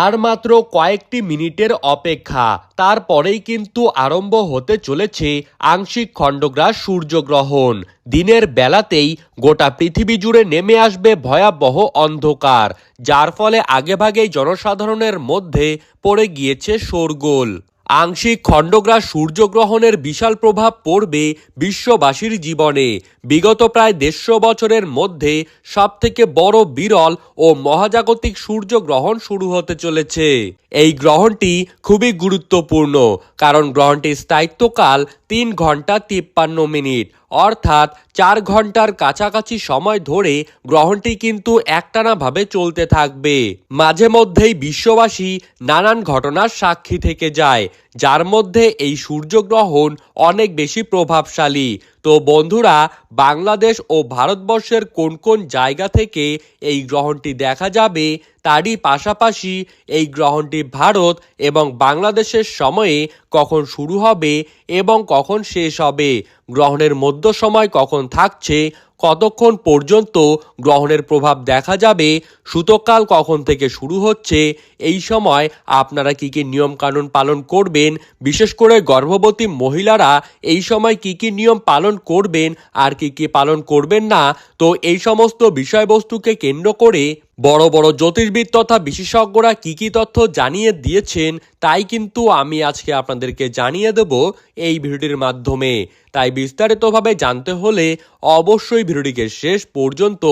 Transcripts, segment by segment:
আর মাত্র কয়েকটি মিনিটের অপেক্ষা। তারপরেই কিন্তু আরম্ভ হতে চলেছে আংশিক খণ্ডগ্রাস সূর্যগ্রহণ। দিনের বেলাতেই গোটা পৃথিবী জুড়ে নেমে আসবে ভয়াবহ অন্ধকার, যার ফলে আগেভাগেই জনসাধারণের মধ্যে পড়ে গিয়েছে শোরগোল। আংশিক খণ্ডগ্রাস সূর্যগ্রহণের বিশাল প্রভাব পড়বে বিশ্ববাসীর জীবনে। বিগত প্রায় দেড়শো বছরের মধ্যে সবথেকে বড় বিরল ও মহাজাগতিক সূর্যগ্রহণ শুরু হতে চলেছে। এই গ্রহণটি খুবই গুরুত্বপূর্ণ, কারণ গ্রহণটির স্থায়িত্বকাল তিন ঘণ্টা তিপ্পান্ন মিনিট। অর্থাৎ চার ঘণ্টার কাছাকাছি সময় ধরে গ্রহণটি কিন্তু একটানাভাবে চলতে থাকবে। মাঝে মধ্যেই বিশ্ববাসী নানান ঘটনার সাক্ষী থেকে যায় যার মধ্যে এই সূর্যগ্রহণ অনেক বেশি প্রভাবশালী। তো বন্ধুরা, বাংলাদেশ ও ভারতবর্ষের কোন কোন জায়গা থেকে এই গ্রহণটি দেখা যাবে, তারই পাশাপাশি এই গ্রহণটি ভারত এবং বাংলাদেশের সময়ে কখন শুরু হবে এবং কখন শেষ হবে, গ্রহণের মধ্য সময় কখন থাকছে কতক্ষণ পর্যন্ত গ্রহণের প্রভাব দেখা যাবে, সুতকাল কখন থেকে শুরু হচ্ছে, এই সময় আপনারা কী কী নিয়মকানুন পালন করবেন, বিশেষ করে গর্ভবতী মহিলারা এই সময় কী কী নিয়ম পালন করবেন আর কী কী পালন করবেন না, তো এই সমস্ত বিষয়বস্তুকে কেন্দ্র করে বড় বড় জ্যোতির্বিদ তথা বিশেষজ্ঞরা কি কি তথ্য জানিয়ে দিয়েছেন, তাই কিন্তু আমি আজকে আপনাদেরকে জানিয়ে দেব এই ভিডিওটির মাধ্যমে। তাই বিস্তারিতভাবে জানতে হলে অবশ্যই ভিডিওটিকে শেষ পর্যন্ত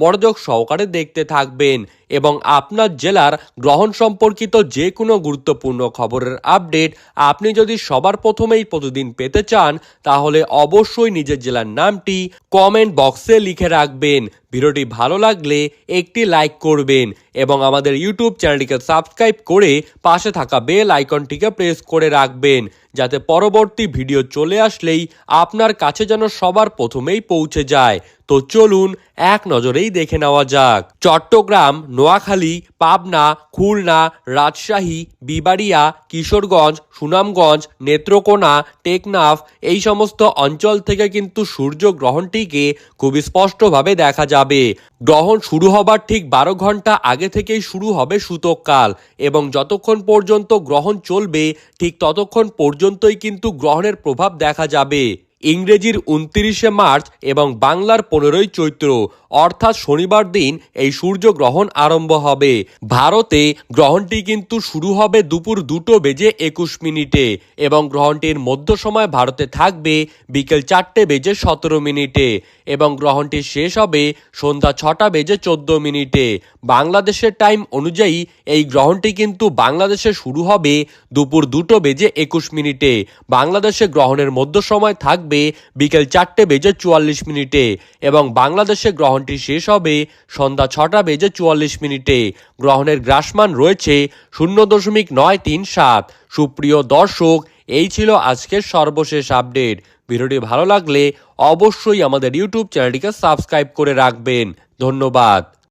মনোযোগ সহকারে দেখতে থাকবেন। এবং আপনার জেলার গ্রহণ সম্পর্কিত যে কোনো গুরুত্বপূর্ণ খবরের আপডেট আপনি যদি সবার প্রথমেই প্রতিদিন পেতে চান, তাহলে অবশ্যই নিজের জেলার নামটি কমেন্ট বক্সে লিখে রাখবেন। ভিডিওটি ভালো লাগলে একটি লাইক করবেন এবং আমাদের ইউটিউব চ্যানেলটিকে সাবস্ক্রাইব করে পাশে থাকা বেল আইকনটিকে প্রেস করে রাখবেন। যাতে পরবর্তী ভিডিও চলে আসলেই আপনার কাছে যেন সবার প্রথমেই পৌঁছে যায়। তো চলুন এক নজরেই দেখে নেওয়া যাক। চট্টগ্রাম, নোয়াখালী, পাবনা, খুলনা, রাজশাহী, বিবাড়িয়া, কিশোরগঞ্জ, সুনামগঞ্জ, নেত্রকোনা, টেকনাফ এই সমস্ত অঞ্চল থেকে কিন্তু সূর্য গ্রহণটিকে খুবই স্পষ্টভাবে দেখা যাবে। গ্রহণ শুরু হবার ঠিক বারো ঘণ্টা আগে থেকেই শুরু হবে সূতককাল এবং যতক্ষণ পর্যন্ত গ্রহণ চলবে, ঠিক ততক্ষণ পর্যন্তই কিন্তু গ্রহণের প্রভাব দেখা যাবে। ইংরেজির উনত্রিশে মার্চ এবং বাংলার পনেরোই চৈত্র। অর্থাৎ শনিবার দিন এই সূর্যগ্রহণ আরম্ভ হবে। ভারতে গ্রহণটি কিন্তু শুরু হবে দুপুর দুটো বেজে একুশ মিনিটে এবং গ্রহণটির মধ্য সময় ভারতে থাকবে বিকেল চারটে বেজে সতেরো মিনিটে এবং গ্রহণটি শেষ হবে সন্ধ্যা ছটা বেজে চোদ্দ মিনিটে। বাংলাদেশের টাইম অনুযায়ী এই গ্রহণটি কিন্তু বাংলাদেশে শুরু হবে দুপুর দুটো বেজে একুশ মিনিটে। বাংলাদেশে গ্রহণের মধ্য সময় থাকবে বিকেল চারটে বেজে চুয়াল্লিশ মিনিটে এবং বাংলাদেশে গ্রহণটি শেষ হবে। সন্ধ্যা ছটা বেজে চুয়াল্লিশ মিনিটে। গ্রহণের গ্রাসমান রয়েছে শূন্য দশমিক নয় তিন সাত। সুপ্রিয় দর্শক, এই ছিল আজকের সর্বশেষ আপডেট। ভিডিওটি ভালো লাগলে অবশ্যই আমাদের ইউটিউব চ্যানেলটিকে সাবস্ক্রাইব করে রাখবেন। ধন্যবাদ।